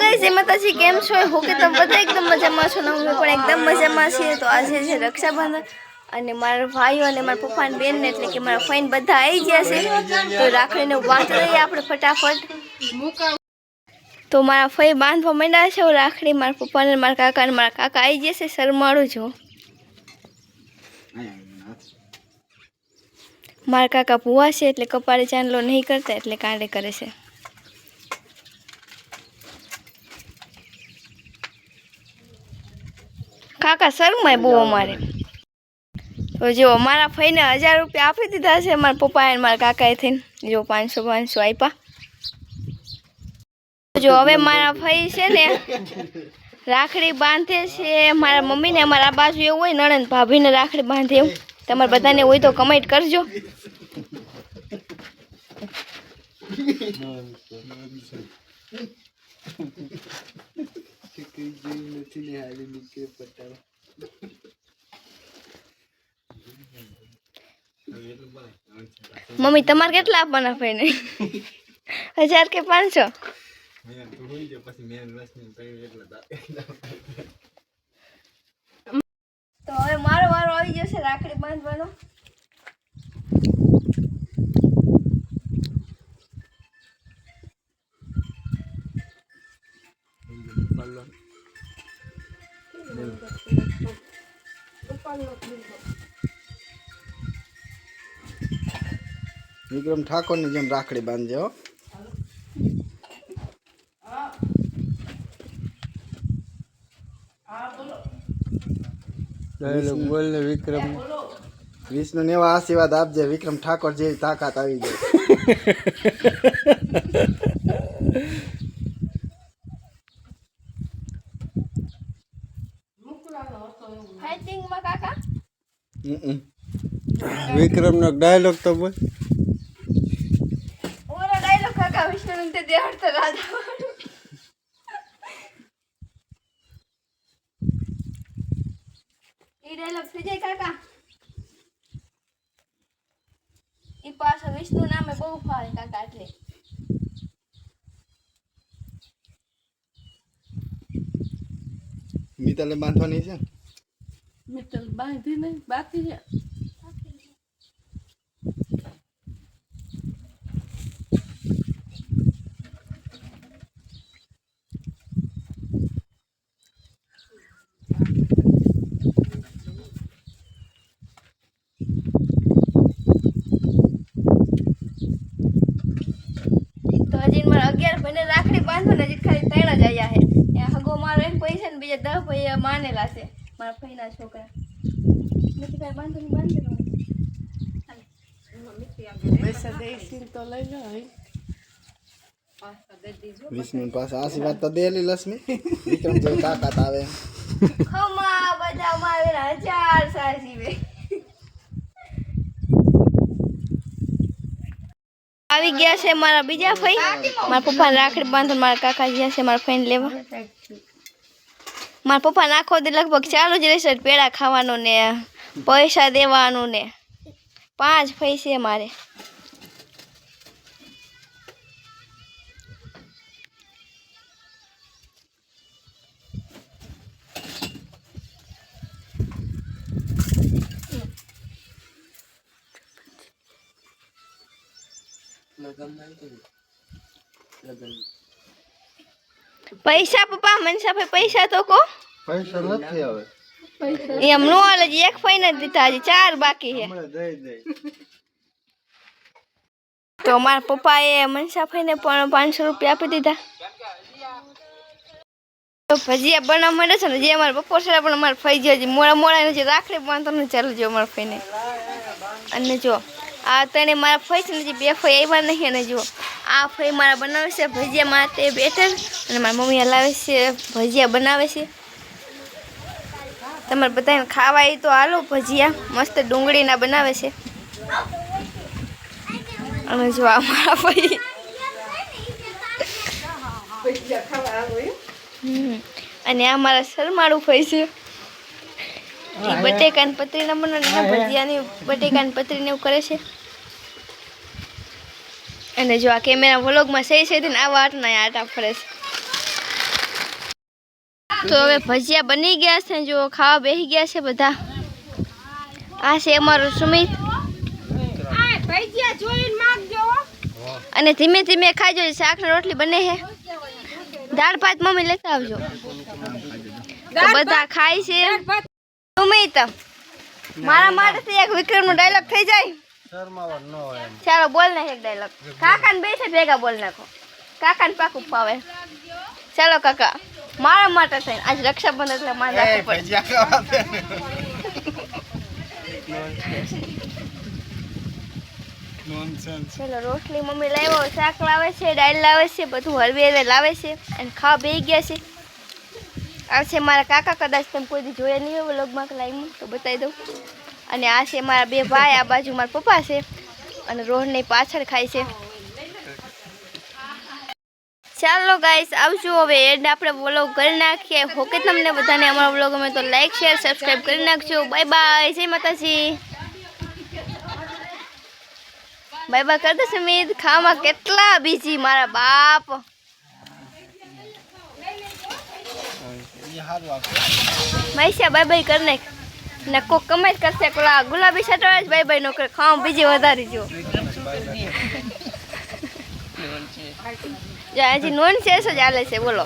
ગઈ જય માતાજી કેમ છો? હું કે તમે બધા એકદમ મજામાં છો ને? હું પણ એકદમ મજામાં છીએ. તો આજે છે રક્ષાબંધન અને મારા ભાઈઓ અને મારા પપ્પાને બેનને બેન એટલે કે મારા ફાઈન બધા આવી ગયા છે. તો રાખડીને વાંચ લઈએ આપણે ફટાફટ. તો મારા ફઈ બાંધવા માંડ્યા છે રાખડી મારા પપ્પાને મારા કાકા અને મારા કાકા આવી જશે શરમાળું જો. મારા કાકા ભૂવા છે, એટલે કપાળે ચાંદલો નહીં કરતા, એટલે કાંડે કરે છે. કાકા શરમાય બહુ અમારે. તો જો મારા ફઈને હજાર રૂપિયા આપી દીધા છે મારા પપ્પાએ અને મારા કાકાએ થઈને. જો પાંચસો પાંચસો આપ્યા. જો હવે મારા ફઈ છે ને રાખડી બાંધે છે. મારા મમ્મીને અમારા આ બાજુ એવું હોય નણંદ ભાભીને રાખડી બાંધે એવું તમારે બધાને હોય તો કમેન્ટ કરજો. મમ્મી, તમારે કેટલા આપવાના ફઈને હજાર કે પાંચસો? તો હવે મારો વારો આવી જશે રાખડી બાંધવાનો. વિક્રમ ઠાકોરની જેમ રાખડી બાંધજો બોલ ને વિક્રમ. વિષ્ણુ ને એવા આશીર્વાદ આપજે વિક્રમ ઠાકોર જેવી તાકાત આવી જાય. કાકા? વિક્રમ નો ડાયલોગ તો બોલ. ડાયલોગ કાકા વિષ્ણુ તે દેવડ તો રાધા ઈ ડાયલોગ થઈ જાય કાકા? ઈ પાછો વિષ્ણુ નામે બહુ ફાવે કાકા એટલે. મિતાલે બાંધવાની છે? મિત્તલ બાંધી નહીં બાકી છે અગિયાર ભાઈને રાખડી બાંધો ને હજી ખાલી ત્રણ જ આવ્યા છે. હગો મારો એક છે ને બીજા દસ ભાઈ માનેલા છે. મારા ભાઈના છોકરા. નથી કાંઈ બાંધો નહીં બાંધી દો પૈસા દઈશી તો લઈ લો હવે વિષ્ણુ પાસે આશીર્વાદ તો દેલી લક્ષ્મી. વિક્રમ જેવી તાકાત આવે. ખમા બધા મારે ચાર સાસી બે. આવી ગયા છે મારા બીજા ફઈ મારા પપ્પા રાખડી બાંધો મારા કાકા ગયા છે મારા ફ્રેન્ડ લેવા. મારા પપ્પા નાખો દે લગભગ ચાલુ જ રહેશે પેડા ખાવાનું ને પૈસા દેવાનું ને. પાંચ ભાઈ લગન મારે પૈસા પપ્પા મનસા ભાઈ પૈસા તો કો પૈસા નથી આવે એમ નો હાલે એક ફાઈને જ દીધા હજી ચાર બાકી છે. તો મારા પપ્પાએ મનસાફાઈને પણ પાંચસો રૂપિયા આપી દીધા. તો ભજીયા બનાવવા માંડે છે ને જે અમારા બપોર છે પણ અમારે ફઈ ગયો હજી મોડા મોડા નથી રાખડી ને ચાલુ જો અમારા ફઈને. અને જો આ તને મારા ફઈ છે ને બે ફઈ આવ્યા નહીં અને જો આ ફઈ મારા બનાવે છે ભજીયા માટે બેટર અને મારી મમ્મી હલાવે છે ભજીયા બનાવે છે. તમારે બધાને ખાવા એ તો હાલો ભજીયા મસ્ત ડુંગળીના બનાવે છે. અને જો આ મારા ફઈ. હમ. અને આ મારા શરમાળું ફઈ છે. ભજીયાની એવું કરે છે. અને જો આ કેમેરા વ્લોગમાં સહી છે થઈને આવા આટના આટા ફરે છે. તો હવે ભજીયા બની ગયા છે જો ખાવા બેસી ગયા છે બધા. આ છે અમારું સુમિત. અને ધીમે ધીમે ખાજો શાક ને રોટલી બને છે. દાળ ભાત મમ્મી લેતા આવજો. બધા ખાય છે. સુમિત મારા માટે એક વિક્રમ નો ડાયલોગ થઈ જાય. ચાલો બોલ નાખ એક ડાયલોગ કાકા ને બેસે ભેગા બોલ નાખો. કાકા ને પાકું ફાવે. ચાલો કાકા. મારા માટે થઈને આજ રક્ષાબંધન એટલે મારે રાખવું પડે. ચલો રોટલી મમ્મી લાવ્યો શાક લાવે છે દાળ લાવે છે બધું હળવી હળવે લાવે છે અને ખાવા બેસી ગયા છે. આ છે મારા કાકા, કદાચ તમે કોઈ દી જોયા નહીં હોય વ્લોગમાં લાઈવમાં તો બતાવી દઉં. અને આ છે મારા બે ભાઈ, આ બાજુ મારા પપ્પા છે. અને રોહનની પાછળ ખાય છે. ચાલો ગાઈસ આવજો હવે એડ આપણે વ્લોગ કરી નાખીએ. હોકે તમને બધાને અમારો વ્લોગ ગમે તો લાઈક શેર સબસ્ક્રાઈબ કરી નાખજો. બાય બાય જય માતાજી. બાય બાય કરી દે સમીર. ખાવામાં કેટલા બીજી મારા બાપ ઈ હારું આપે. મહેશા બાય બાય કરી નાખ ને કોક કમાઈ કરશે પેલા ગુલાબી શર્ટ વાળા જ બાય બાય નો કરે. ખાવામાં બીજી વધારી જો. હજી નોન જ ચાલે છે બોલો.